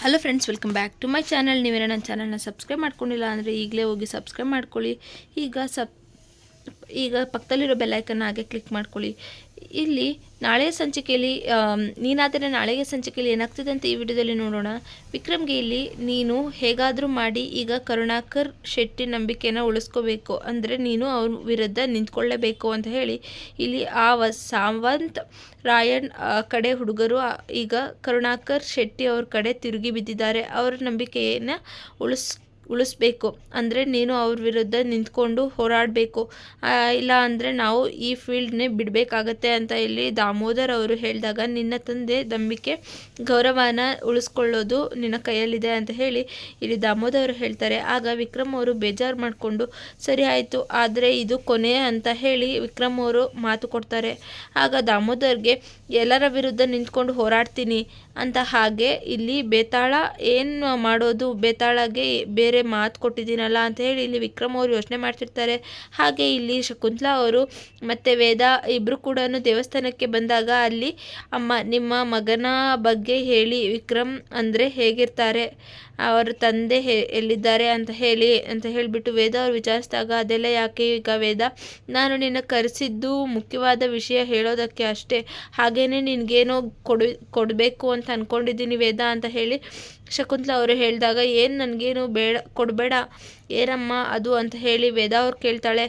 Hello friends welcome back to my channel ನೀವೇನೋ ನನ್ನ ಚಾನಲ್ನ ಸಬ್ಸ್ಕ್ರೈಬ್ ಮಾಡ್ಕೊಂಡಿಲ್ಲ ಅಂದರೆ ಈಗಲೇ ಹೋಗಿ ಸಬ್ಸ್ಕ್ರೈಬ್ ಮಾಡ್ಕೊಳ್ಳಿ. ಈಗ ಸಬ್ ಈಗ ಪಕ್ಕದಲ್ಲಿರೋ ಬೆಲ್ಲೈಕನ್ನ ಹಾಗೆ ಕ್ಲಿಕ್ ಮಾಡ್ಕೊಳ್ಳಿ. ಇಲ್ಲಿ ನಾಳೆ ಸಂಚಿಕೆಯಲ್ಲಿ ನೀನಾದರೆ ನಾಳೆಗೆ ಸಂಚಿಕೆಯಲ್ಲಿ ಏನಾಗ್ತಿದೆ ಅಂತ ಈ ವಿಡಿಯೋದಲ್ಲಿ ನೋಡೋಣ. ವಿಕ್ರಮ್ಗೆ ಇಲ್ಲಿ ನೀನು ಹೇಗಾದರೂ ಮಾಡಿ ಈಗ ಕರುಣಾಕರ್ ಶೆಟ್ಟಿ ನಂಬಿಕೆನ ಉಳಿಸ್ಕೋಬೇಕು. ಅಂದರೆ ನೀನು ಅವ್ರ ವಿರುದ್ಧ ನಿಂತ್ಕೊಳ್ಳೇಬೇಕು ಅಂತ ಹೇಳಿ. ಇಲ್ಲಿ ಆ ವ ಸಾವಂತ್ ರಾಯಣ್ ಕಡೆ ಹುಡುಗರು ಈಗ ಕರುಣಾಕರ್ ಶೆಟ್ಟಿ ಅವ್ರ ಕಡೆ ತಿರುಗಿ ಬಿದ್ದಿದ್ದಾರೆ. ಅವರ ನಂಬಿಕೆಯನ್ನು ಉಳಿಸ್ ಉಳಿಸ್ಬೇಕು. ಅಂದರೆ ನೀನು ಅವ್ರ ವಿರುದ್ಧ ನಿಂತ್ಕೊಂಡು ಹೋರಾಡಬೇಕು. ಇಲ್ಲ ಅಂದರೆ ನಾವು ಈ ಫೀಲ್ಡ್ನೇ ಬಿಡಬೇಕಾಗತ್ತೆ ಅಂತ ಇಲ್ಲಿ ದಾಮೋದರ್ ಅವರು ಹೇಳಿದಾಗ, ನಿನ್ನ ತಂದೆ ನಂಬಿಕೆ, ಗೌರವನ ಉಳಿಸ್ಕೊಳ್ಳೋದು ನಿನ್ನ ಕೈಯಲ್ಲಿದೆ ಅಂತ ಹೇಳಿ ಇಲ್ಲಿ ದಾಮೋದರ್ ಹೇಳ್ತಾರೆ. ಆಗ ವಿಕ್ರಮ್ ಅವರು ಬೇಜಾರು ಮಾಡಿಕೊಂಡು, ಸರಿ ಆಯಿತು, ಆದರೆ ಇದು ಕೊನೆ ಅಂತ ಹೇಳಿ ವಿಕ್ರಮ್ ಅವರು ಮಾತು ಕೊಡ್ತಾರೆ. ಆಗ ದಾಮೋದರ್ಗೆ, ಎಲ್ಲರ ವಿರುದ್ಧ ನಿಂತ್ಕೊಂಡು ಹೋರಾಡ್ತೀನಿ ಅಂತ ಹಾಗೆ ಇಲ್ಲಿ ಬೇತಾಳ ಏನು ಮಾಡೋದು? ಬೇತಾಳಗೆ ಬೇರೆ ಮಾತು ಕೊಟ್ಟಿದ್ದೀನಲ್ಲ ಅಂತ ಹೇಳಿ ಇಲ್ಲಿ ವಿಕ್ರಮ್ ಅವರು ಯೋಚನೆ ಮಾಡ್ತಿರ್ತಾರೆ. ಹಾಗೆ ಇಲ್ಲಿ ಶಕುಂತಲಾ ಅವರು ಮತ್ತು ವೇದ ಇಬ್ಬರು ಕೂಡ ದೇವಸ್ಥಾನಕ್ಕೆ ಬಂದಾಗ ಅಲ್ಲಿ ಅಮ್ಮ, ನಿಮ್ಮ ಮಗನ ಬಗ್ಗೆ ಹೇಳಿ ವಿಕ್ರಮ್ ಅಂದರೆ ಹೇಗಿರ್ತಾರೆ? ಅವರ ತಂದೆ ಎಲ್ಲಿದ್ದಾರೆ ಅಂತ ಹೇಳಿ ಅಂತ ಹೇಳಿಬಿಟ್ಟು ವೇದ ಅವ್ರು ವಿಚಾರಿಸಿದಾಗ, ಅದೆಲ್ಲ ಯಾಕೆ ಈಗ ವೇದ? ನಾನು ನಿನ್ನ ಕರೆಸಿದ್ದು ಮುಖ್ಯವಾದ ವಿಷಯ ಹೇಳೋದಕ್ಕೆ ಅಷ್ಟೇ. ಹಾಗೇನೆ ನಿನಗೇನೋ ಕೊಡು, ಕೊಡಬೇಕು ಅಂತ ಅಂದ್ಕೊಂಡಿದ್ದೀನಿ ವೇದ ಅಂತ ಹೇಳಿ ಶಕುಂತಲ ಅವರು ಹೇಳಿದಾಗ, ಏನು ನನಗೇನು ಬೇಡ, ಕೊಡಬೇಡ ಏನಮ್ಮ ಅದು ಅಂತ ಹೇಳಿ ವೇದ ಅವ್ರು ಕೇಳ್ತಾಳೆ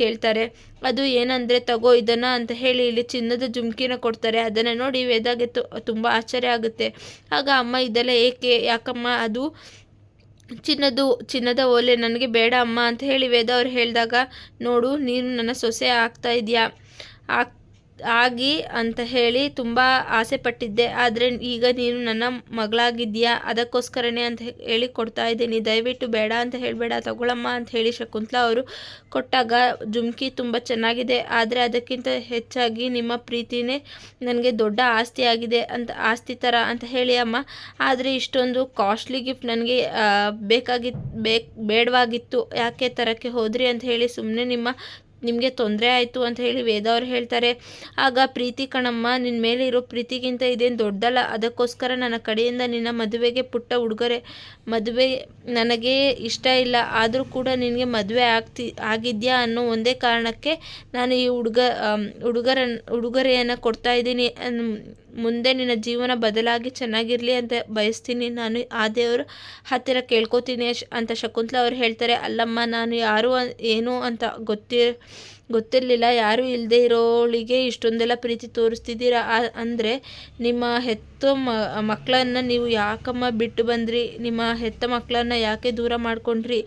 ಕೇಳ್ತಾರೆ, ಅದು ಏನಂದರೆ ತಗೋ ಇದನ್ನು ಅಂತ ಹೇಳಿ ಇಲ್ಲಿ ಚಿನ್ನದ ಜುಮ್ಕಿನ ಕೊಡ್ತಾರೆ. ಅದನ್ನು ನೋಡಿ ವೇದಾಗೆ ತುಂಬ ಆಶ್ಚರ್ಯ ಆಗುತ್ತೆ. ಆಗ ಅಮ್ಮ ಇದೆಲ್ಲ ಏಕೆ, ಯಾಕಮ್ಮ ಅದು? ಚಿನ್ನದು, ಚಿನ್ನದ ಓಲೆ ನನಗೆ ಬೇಡ ಅಮ್ಮ ಅಂತ ಹೇಳಿ ವೇದ ಅವ್ರು ಹೇಳಿದಾಗ, ನೋಡು, ನೀನು ನನ್ನ ಸೊಸೆ ಆಗ್ತಾ ಇದೆಯಾ? ಆಗ್ ಆಗಿ ಅಂತ ಹೇಳಿ ತುಂಬ ಆಸೆ ಪಟ್ಟಿದ್ದೆ. ಆದರೆ ಈಗ ನೀನು ನನ್ನ ಮಗಳಾಗಿದ್ದೀಯಾ? ಅದಕ್ಕೋಸ್ಕರನೇ ಅಂತ ಹೇಳಿ ಕೊಡ್ತಾ ಇದ್ದೀನಿ. ದಯವಿಟ್ಟು ಬೇಡ ಅಂತ ಹೇಳಬೇಡ, ತಗೊಳಮ್ಮ ಅಂತ ಹೇಳಿ ಶಕುಂತಲಾ ಅವರು ಕೊಟ್ಟಾಗ ಜುಮ್ಕಿ ತುಂಬ ಚೆನ್ನಾಗಿದೆ. ಆದರೆ ಅದಕ್ಕಿಂತ ಹೆಚ್ಚಾಗಿ ನಿಮ್ಮ ಪ್ರೀತಿನೇ ನನಗೆ ದೊಡ್ಡ ಆಸ್ತಿ ಆಗಿದೆ ಅಂತ, ಆಸ್ತಿ ಥರ ಅಂತ ಹೇಳಿ ಅಮ್ಮ. ಆದರೆ ಇಷ್ಟೊಂದು ಕಾಸ್ಟ್ಲಿ ಗಿಫ್ಟ್ ನನಗೆ ಬೇಕಾಗಿತ್ತು ಬೇಕ್, ಬೇಡವಾಗಿತ್ತು. ಯಾಕೆ ತರಕ್ಕೆ ಹೋದ್ರಿ ಅಂತ ಹೇಳಿ ಸುಮ್ಮನೆ ನಿಮ್ಮ ನಿಮಗೆ ತೊಂದರೆ ಆಯಿತು ಅಂತ ಹೇಳಿ ವೇದ ಅವ್ರು ಹೇಳ್ತಾರೆ, ಆಗ ಪ್ರೀತಿ ಕಣಮ್ಮ ನಿನ್ನ ಮೇಲೆ ಇರೋ ಪ್ರೀತಿಗಿಂತ ಇದೇನು ದೊಡ್ಡಲ್ಲ, ಅದಕ್ಕೋಸ್ಕರ ನನ್ನ ಕಡೆಯಿಂದ ನಿನ್ನ ಮದುವೆಗೆ ಪುಟ್ಟ ಉಡುಗೊರೆ, ಮದುವೆ ನನಗೆ ಇಷ್ಟ ಇಲ್ಲ, ಆದರೂ ಕೂಡ ನಿನಗೆ ಮದುವೆ ಆಗ್ತಿ, ಆಗಿದ್ಯಾ ಅನ್ನೋ ಒಂದೇ ಕಾರಣಕ್ಕೆ ನಾನು ಈ ಹುಡುಗ ಹುಡುಗರ ಉಡುಗೊರೆಯನ್ನು ಕೊಡ್ತಾ ಇದ್ದೀನಿ ಮುಂದೆ ನಿನ್ನ ಜೀವನ ಬದಲಾಗಿ ಚೆನ್ನಾಗಿರಲಿ ಅಂತ ಬಯಸ್ತೀನಿ. ನಾನು ಆ ದೇವರು ಹತ್ತಿರ ಕೇಳ್ಕೊತೀನಿ ಅಂತ ಶಕುಂತಲಾ ಅವ್ರು ಹೇಳ್ತಾರೆ, ಅಲ್ಲಮ್ಮ, ನಾನು ಯಾರು ಏನು ಅಂತ ಗೊತ್ತಿ ಗೊತ್ತಿರಲಿಲ್ಲ. ಯಾರೂ ಇಲ್ಲದೆ ಇರೋಳಿಗೆ ಇಷ್ಟೊಂದೆಲ್ಲ ಪ್ರೀತಿ ತೋರಿಸ್ತಿದ್ದೀರಾ? ಅಂದರೆ ನಿಮ್ಮ ಹೆತ್ತ ಮ, ಮಕ್ಕಳನ್ನು ನೀವು ಯಾಕಮ್ಮ ಬಿಟ್ಟು ಬಂದ್ರಿ? ನಿಮ್ಮ ಹೆತ್ತ ಮಕ್ಕಳನ್ನು ಯಾಕೆ ದೂರ ಮಾಡಿಕೊಂಡ್ರಿ?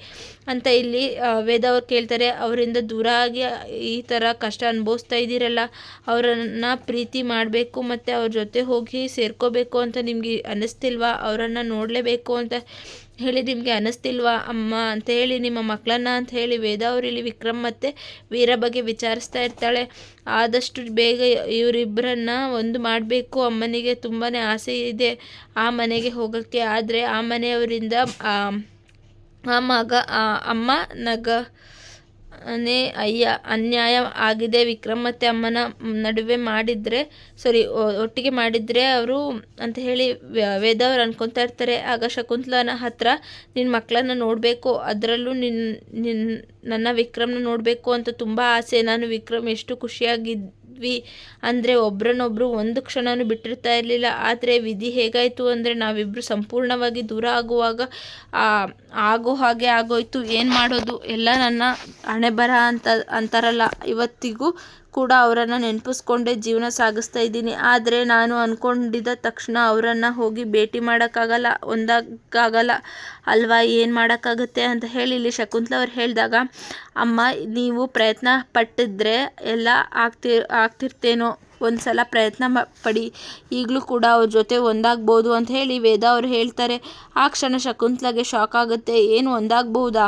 ಅಂತ ಇಲ್ಲಿ ವೇದ ಅವ್ರು ಕೇಳ್ತಾರೆ. ಅವರಿಂದ ದೂರ ಆಗಿ ಈ ಥರ ಕಷ್ಟ ಅನುಭವಿಸ್ತಾ ಇದ್ದೀರಲ್ಲ, ಅವರನ್ನು ಪ್ರೀತಿ ಮಾಡಬೇಕು ಮತ್ತು ಅವ್ರ ಜೊತೆ ಹೋಗಿ ಸೇರ್ಕೋಬೇಕು ಅಂತ ನಿಮಗೆ ಅನ್ನಿಸ್ತಿಲ್ವಾ ಅವರನ್ನು ನೋಡಲೇಬೇಕು ಅಂತ. ಹೇಳಿ ನಿಮಗೆ ಅನ್ನಿಸ್ತಿಲ್ವಾ ಅಮ್ಮ ಅಂತ ಹೇಳಿ, ನಿಮ್ಮ ಮಕ್ಕಳನ್ನ ಅಂತ ಹೇಳಿ ವೇದ ಇಲ್ಲಿ ವಿಕ್ರಮ್ ಮತ್ತು ವೀರ ಬಗ್ಗೆ ವಿಚಾರಿಸ್ತಾ ಇರ್ತಾಳೆ. ಆದಷ್ಟು ಬೇಗ ಇವರಿಬ್ಬರನ್ನ ಒಂದು ಮಾಡಬೇಕು. ಅಮ್ಮನಿಗೆ ತುಂಬಾ ಆಸೆ ಇದೆ ಆ ಮನೆಗೆ ಹೋಗೋಕ್ಕೆ. ಆದರೆ ಆ ಮನೆಯವರಿಂದ ಆ ಮಗ ಅಮ್ಮ ನಗ ನೇ ಅಯ್ಯ, ಅನ್ಯಾಯ ಆಗಿದೆ. ವಿಕ್ರಮ್ ಮತ್ತು ಅಮ್ಮನ ನಡುವೆ ಮಾಡಿದರೆ ಸಾರಿ ಒಟ್ಟಿಗೆ ಮಾಡಿದರೆ ಅವರು ಅಂತ ಹೇಳಿ ವೇದ ಅವ್ರು ಅನ್ಕೊತಾ ಇರ್ತಾರೆ. ಆಗ ಶಕುಂತಲನ ಹತ್ರ ನಿನ್ನ ಮಕ್ಕಳನ್ನ ನೋಡಬೇಕು. ಅದರಲ್ಲೂ ನಿನ್ನ ನಿನ್ನ ನನ್ನ ವಿಕ್ರಮ್ನ ನೋಡಬೇಕು ಅಂತ ತುಂಬ ಆಸೆ. ನಾನು ವಿಕ್ರಮ್ ಎಷ್ಟು ಖುಷಿಯಾಗಿದ್ವಿ ಅಂದರೆ ಒಬ್ರನ್ನೊಬ್ರು ಒಂದು ಕ್ಷಣನೂ ಬಿಟ್ಟಿರ್ತಾ ಇರಲಿಲ್ಲ. ಆದರೆ ವಿಧಿ ಹೇಗಾಯಿತು ಅಂದರೆ ನಾವಿಬ್ಬರು ಸಂಪೂರ್ಣವಾಗಿ ದೂರ ಆಗುವಾಗ ಆಗೋ ಹಾಗೆ ಆಗೋಯ್ತು. ಏನು ಮಾಡೋದು? ಎಲ್ಲ ನನ್ನ ಹಣೆ ಬರ ಅಂತ ಅಂತಾರಲ್ಲ. ಇವತ್ತಿಗೂ ಕೂಡ ಅವರನ್ನು ನೆನಪಿಸ್ಕೊಂಡೇ ಜೀವನ ಸಾಗಿಸ್ತಾ ಇದ್ದೀನಿ. ಆದರೆ ನಾನು ಅಂದ್ಕೊಂಡಿದ್ದ ತಕ್ಷಣ ಅವರನ್ನು ಹೋಗಿ ಭೇಟಿ ಮಾಡೋಕ್ಕಾಗಲ್ಲ, ಒಂದಾಗಲ್ಲ. ಅಲ್ವಾ, ಏನು ಮಾಡೋಕ್ಕಾಗುತ್ತೆ ಅಂತ ಹೇಳಿ ಇಲ್ಲಿ ಶಕುಂತಲ ಅವ್ರು ಹೇಳಿದಾಗ, ಅಮ್ಮ, ನೀವು ಪ್ರಯತ್ನ ಪಟ್ಟಿದ್ರೆ ಎಲ್ಲ ಆಗ್ತಿ, ಆಗ್ತಿರ್ತೇನೋ ಒಂದು ಸಲ ಪ್ರಯತ್ನ ಪಡಿ. ಈಗಲೂ ಕೂಡ ಅವ್ರ ಜೊತೆ ಒಂದಾಗ್ಬೋದು ಅಂತ ಹೇಳಿ ವೇದ ಅವರು ಹೇಳ್ತಾರೆ. ಆ ಕ್ಷಣ ಶಕುಂತಲಾಗೆ ಶಾಕ್ ಆಗುತ್ತೆ. ಏನು ಒಂದಾಗ್ಬೋದಾ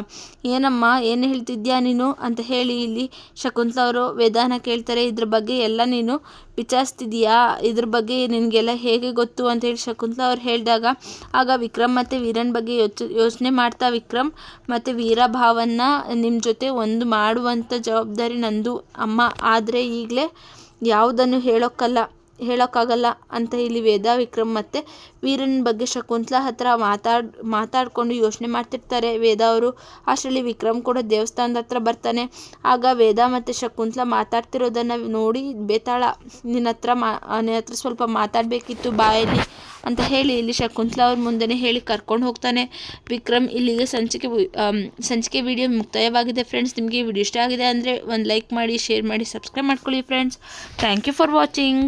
ಏನಮ್ಮ, ಏನು ಹೇಳ್ತಿದ್ಯಾ ನೀನು? ಅಂತ ಹೇಳಿ ಇಲ್ಲಿ ಶಕುಂತಲ ಅವರು ವೇದಾನ ಕೇಳ್ತಾರೆ, ಇದ್ರ ಬಗ್ಗೆ ಎಲ್ಲ ನೀನು ವಿಚಾರಿಸ್ತಿದೀಯಾ? ಇದ್ರ ಬಗ್ಗೆ ನಿನಗೆಲ್ಲ ಹೇಗೆ ಗೊತ್ತು? ಅಂತ ಹೇಳಿ ಶಕುಂತಲ ಅವ್ರು ಹೇಳಿದಾಗ, ಆಗ ವಿಕ್ರಮ್ ಮತ್ತು ವೀರನ್ ಬಗ್ಗೆ ಯೋಚ, ಯೋಚನೆ ಮಾಡ್ತಾ ವಿಕ್ರಮ್ ಮತ್ತು ವೀರಭಾವನ್ನ ನಿಮ್ಮ ಜೊತೆ ಒಂದು ಮಾಡುವಂಥ ಜವಾಬ್ದಾರಿ ನಂದು ಅಮ್ಮ. ಆದರೆ ಈಗಲೇ ಯಾವುದನ್ನು ಹೇಳೋಕ್ಕಲ್ಲ ಹೇಳೋಕ್ಕಾಗಲ್ಲ ಅಂತ ಇಲ್ಲಿ ವೇದ ವಿಕ್ರಮ್ ಮತ್ತು ವೀರನ ಬಗ್ಗೆ ಶಕುಂತಲ ಹತ್ರ ಮಾತಾಡ್, ಮಾತಾಡಿಕೊಂಡು ಯೋಚನೆ ಮಾಡ್ತಿರ್ತಾರೆ. ವೇದ ಅವರು, ಅಷ್ಟರಲ್ಲಿ ವಿಕ್ರಮ್ ಕೂಡ ದೇವಸ್ಥಾನದ ಹತ್ರ ಬರ್ತಾನೆ. ಆಗ ವೇದ ಮತ್ತು ಶಕುಂತಲ ಮಾತಾಡ್ತಿರೋದನ್ನು ನೋಡಿ ಬೇತಾಳ, ನಿನ್ನ ಹತ್ರ ಮಾ, ನಿನ್ನ ಹತ್ರ ಸ್ವಲ್ಪ ಮಾತಾಡಬೇಕಿತ್ತು ಬಾಯಲ್ಲಿ ಅಂತ ಹೇಳಿ ಇಲ್ಲಿ ಶಕುಂತಲ ಅವ್ರ ಮುಂದೆನೇ ಹೇಳಿ ಕರ್ಕೊಂಡು ಹೋಗ್ತಾನೆ. ವಿಕ್ರಮ್ ಇಲ್ಲಿಗೆ ಸಂಚಿಕೆ ಸಂಚಿಕೆ ವಿಡಿಯೋ ಮುಕ್ತಾಯವಾಗಿದೆ ಫ್ರೆಂಡ್ಸ್. ನಿಮಗೆ ವಿಡಿಯೋ ಇಷ್ಟ ಆಗಿದೆ ಅಂದರೆ ಒಂದು ಲೈಕ್ ಮಾಡಿ, ಶೇರ್ ಮಾಡಿ, ಸಬ್ಸ್ಕ್ರೈಬ್ ಮಾಡ್ಕೊಳ್ಳಿ friends. Thank you for watching.